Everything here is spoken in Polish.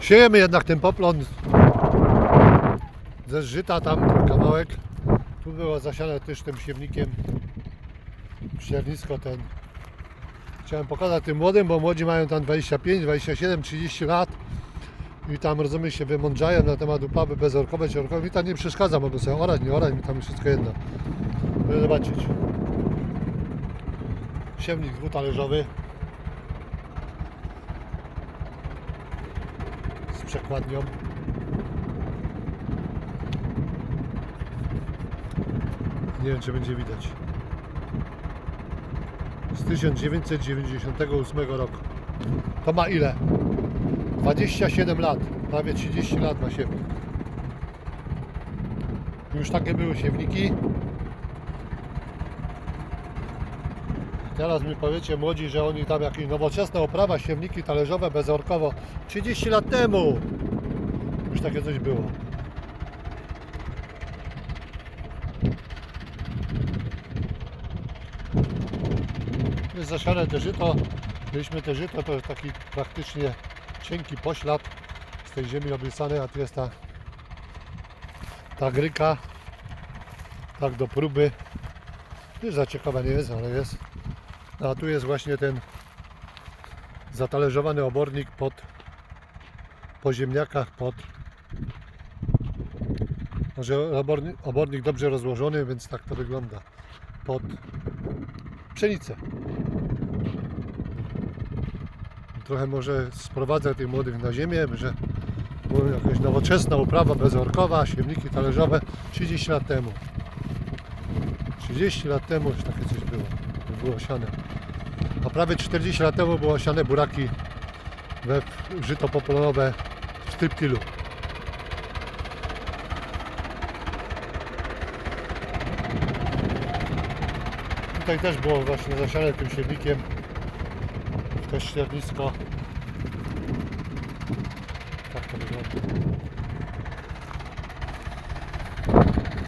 Siejemy jednak ten poplon ze żyta tam kawałek. Tu było zasiane też tym siewnikiem ściernisko ten. Chciałem pokazać tym młodym, bo młodzi mają tam 25, 27, 30 lat i tam rozumiesz się wymądrzają na temat uprawy bezorkowe, ciorkowe. Mi tam nie przeszkadza, mogę sobie orać, nie orać, mi tam wszystko jedno. Proszę zobaczyć. Siewnik dwutalerzowy. Przekładnią. Nie wiem, czy będzie widać. Z 1998 roku. To ma ile? 27 lat. Prawie 30 lat ma siewnik. Już takie były siewniki. Teraz mi powiecie młodzi, że oni tam jakieś nowoczesne oprawa, siewniki talerzowe, bezorkowo. 30 lat temu już takie coś było. Jest zasiane te żyto. Mieliśmy te żyto, to jest taki praktycznie cienki poślad z tej ziemi obrysanej, a tu jest ta, ta gryka. Tak do próby. Już za ciekawe nie jest, ale jest. A tu jest właśnie ten zatalerzowany obornik pod po ziemniakach, pod może obornik, obornik dobrze rozłożony, więc tak to wygląda. Pod pszenicę. Trochę może sprowadzę tych młodych na ziemię, że była jakaś nowoczesna uprawa bezorkowa, siewniki talerzowe 30 lat temu. 30 lat temu już takie coś było, było siane. A prawie 40 lat temu było siane buraki we żyto popolonowe w Typtilu. Tutaj też było właśnie zasiane tym siewnikiem. Też ściernisko. Tak to wygląda.